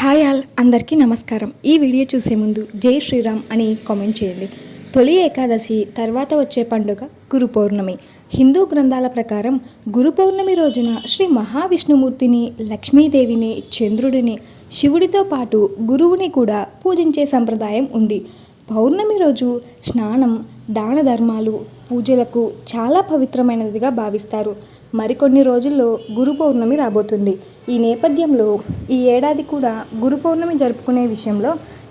Hi all అందరికీ నమస్కారం. ఈ వీడియో చూసే ముందు జై శ్రీరామ్ అని కామెంట్ చేయండి. తొలి ఏకాదశి తర్వాత వచ్చే పండుగ గురు పౌర్ణమి. హిందూ గ్రంథాల ప్రకారం గురు పౌర్ణమి రోజున శ్రీ మహావిష్ణుమూర్తిని లక్ష్మీదేవిని చంద్రుడిని శివుడితో పాటు గురువుని కూడా పూజించే సంప్రదాయం ఉంది. పౌర్ణమి రోజు స్నానం దాన ధర్మాలు పూజలకు చాలా పవిత్రమైనదిగా భావిస్తారు. మరికొన్ని రోజుల్లో గురు పౌర్ణమి రాబోతుంది. ఈ నేపథ్యంలో ఈ ఏడాది కూడా గురు పౌర్ణమి జరుపుకునే విషయంలో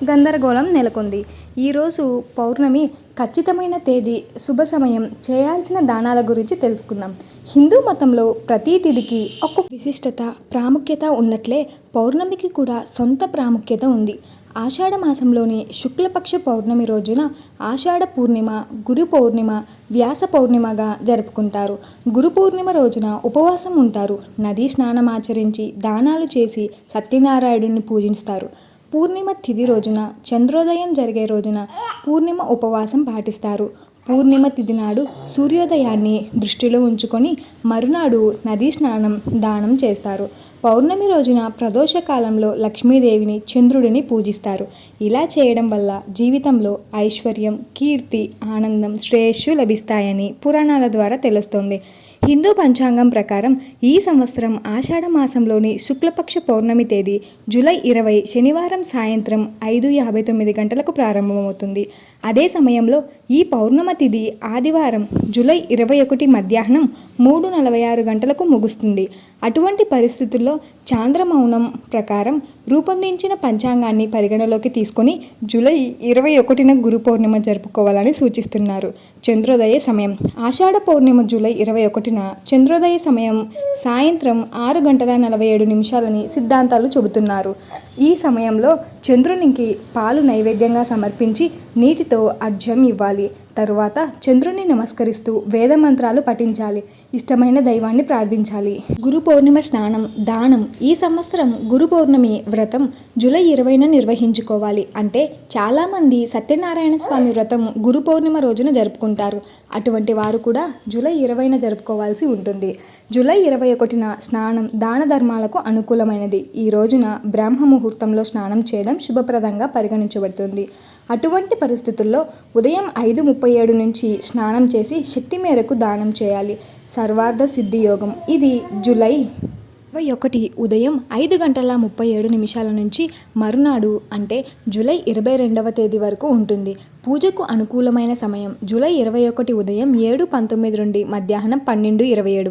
గందరగోళం నెలకొంది. ఈరోజు పౌర్ణమి ఖచ్చితమైన తేదీ శుభ సమయం చేయాల్సిన దానాల గురించి తెలుసుకుందాం. హిందూ మతంలో ప్రతి తిథికి ఒక విశిష్టత ప్రాముఖ్యత ఉన్నట్లే పౌర్ణమికి కూడా సొంత ప్రాముఖ్యత ఉంది. ఆషాఢ మాసంలోని శుక్లపక్ష పౌర్ణమి రోజున ఆషాఢ పూర్ణిమ గురు పౌర్ణిమ వ్యాస పౌర్ణిమగా జరుపుకుంటారు. గురు పూర్ణిమ రోజున ఉపవాసం ఉంటారు. నదీ స్నానం ఆచరించి దానాలు చేసి సత్యనారాయణుడిని పూజిస్తారు. పూర్ణిమ తిథి రోజున చంద్రోదయం జరిగే రోజున పూర్ణిమ ఉపవాసం పాటిస్తారు. పూర్ణిమ తిథి నాడు సూర్యోదయాన్ని దృష్టిలో ఉంచుకొని మరునాడు నదీ స్నానం దానం చేస్తారు. పౌర్ణమి రోజున ప్రదోష కాలంలో లక్ష్మీదేవిని చంద్రుడిని పూజిస్తారు. ఇలా చేయడం వల్ల జీవితంలో ఐశ్వర్యం కీర్తి ఆనందం శ్రేయస్సు లభిస్తాయని పురాణాల ద్వారా తెలుస్తోంది. హిందూ పంచాంగం ప్రకారం ఈ సంవత్సరం ఆషాఢ మాసంలోని శుక్లపక్ష పౌర్ణమి తేదీ జూలై ఇరవై శనివారం సాయంత్రం ఐదు యాభై తొమ్మిది గంటలకు ప్రారంభమవుతుంది. అదే సమయంలో ఈ పౌర్ణమ తిథి ఆదివారం జూలై ఇరవై ఒకటి మధ్యాహ్నం మూడు నలభై ఆరు గంటలకు ముగుస్తుంది. అటువంటి పరిస్థితుల్లో చాంద్రమౌనం ప్రకారం రూపొందించిన పంచాంగాన్ని పరిగణలోకి తీసుకొని జూలై ఇరవై ఒకటిన గురు పౌర్ణిమ జరుపుకోవాలని సూచిస్తున్నారు. చంద్రోదయ సమయం. ఆషాఢ పౌర్ణిమ జూలై ఇరవై ఒకటిన చంద్రోదయ సమయం సాయంత్రం ఆరు గంటల నలభై ఏడు నిమిషాలని సిద్ధాంతాలు చెబుతున్నారు. ఈ సమయంలో చంద్రునికి పాలు నైవేద్యంగా సమర్పించి నీటితో అర్ఘ్యం ఇవ్వాలి. తరువాత చంద్రుని నమస్కరిస్తూ వేద మంత్రాలు పఠించాలి. ఇష్టమైన దైవాన్ని ప్రార్థించాలి. గురు పౌర్ణిమ స్నానం దానం ఈ సంవత్సరం గురు పౌర్ణమి వ్రతం జూలై ఇరవైన నిర్వహించుకోవాలి. అంటే చాలామంది సత్యనారాయణ స్వామి వ్రతం గురు పౌర్ణిమ రోజున జరుపుకుంటారు. అటువంటి వారు కూడా జూలై ఇరవైన జరుపుకోవాల్సి ఉంటుంది. జూలై ఇరవై ఒకటిన స్నానం దాన ధర్మాలకు అనుకూలమైనది. ఈ రోజున బ్రాహ్మ ముహూర్తంలో స్నానం చేయడం శుభప్రదంగా పరిగణించబడుతుంది. అటువంటి పరిస్థితుల్లో ఉదయం ఐదు ముప్పై ఏడు నుంచి స్నానం చేసి శక్తి మేరకు దానం చేయాలి. సర్వార్థ సిద్ధి యోగం. ఇది జూలై ఇరవై ఒకటి ఉదయం ఐదు గంటల ముప్పై ఏడు నిమిషాల నుంచి మరునాడు అంటే జూలై ఇరవై రెండవ తేదీ వరకు ఉంటుంది. పూజకు అనుకూలమైన సమయం జూలై ఇరవై ఒకటి ఉదయం ఏడు పంతొమ్మిది నుండి మధ్యాహ్నం పన్నెండు ఇరవై ఏడు